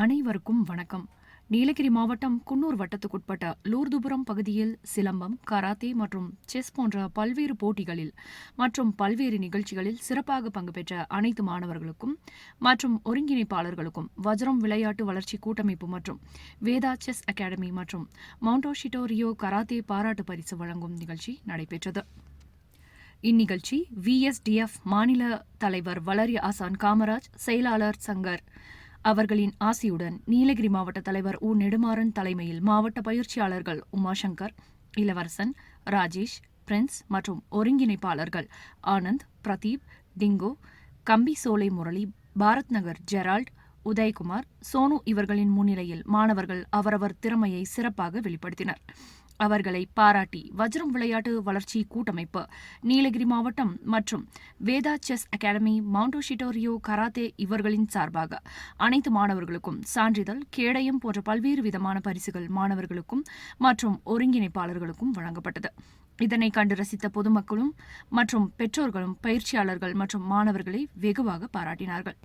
அனைவருக்கும் வணக்கம். நீலகிரி மாவட்டம் குன்னூர் வட்டத்துக்குட்பட்ட லூர்துபுரம் பகுதியில் சிலம்பம் கராத்தே மற்றும் செஸ் போன்ற பல்வேறு போட்டிகளில் மற்றும் பல்வேறு நிகழ்ச்சிகளில் சிறப்பாக பங்கு பெற்ற அனைத்து மாணவர்களுக்கும் மற்றும் ஒருங்கிணைப்பாளர்களுக்கும் வஜ்ரம் விளையாட்டு வளர்ச்சி கூட்டமைப்பு மற்றும் வேதா செஸ் அகாடமி மற்றும் மவுண்டோஷிட்டோரியோ கராத்தே பாராட்டு பரிசு வழங்கும் நிகழ்ச்சி நடைபெற்றது. இந்நிகழ்ச்சி விஎஸ்டிஎஃப் மாநில தலைவர் வளரி ஆசான் காமராஜ் செயலாளர் சங்கர் அவர்களின் ஆசியுடன் நீலகிரி மாவட்ட தலைவர் உ. நெடுமாறன் தலைமையில் மாவட்ட பயிற்சியாளர்கள் உமாசங்கர் இளவரசன் ராஜேஷ் பிரின்ஸ் மற்றும் ஒருங்கிணைப்பாளர்கள் ஆனந்த் பிரதீப் டிங்கோ கம்பி சோலை முரளி பாரத் நகர் ஜெரால்ட் உதயகுமார் சோனு இவர்களின் முன்னிலையில் மாணவர்கள் அவரவர் திறமையை சிறப்பாக வெளிப்படுத்தினர். அவர்களை பாராட்டி வஜ்ரம் விளையாட்டு வளர்ச்சி கூட்டமைப்பு நீலகிரி மாவட்டம் மற்றும் வேதா செஸ் அகாடமி மவுண்டோஷிட்டோரியோ கராத்தே இவர்களின் சார்பாக அனைத்து மாணவர்களுக்கும் சான்றிதழ் கேடயம் போன்ற பல்வேறு விதமான பரிசுகள் மாணவர்களுக்கும் மற்றும் ஒருங்கிணைப்பாளர்களுக்கும் வழங்கப்பட்டது. இதனை கண்டு ரசித்த பொதுமக்களும் மற்றும் பெற்றோர்களும் பயிற்சியாளர்கள் மற்றும் மாணவர்களை வெகுவாக பாராட்டினார்கள்.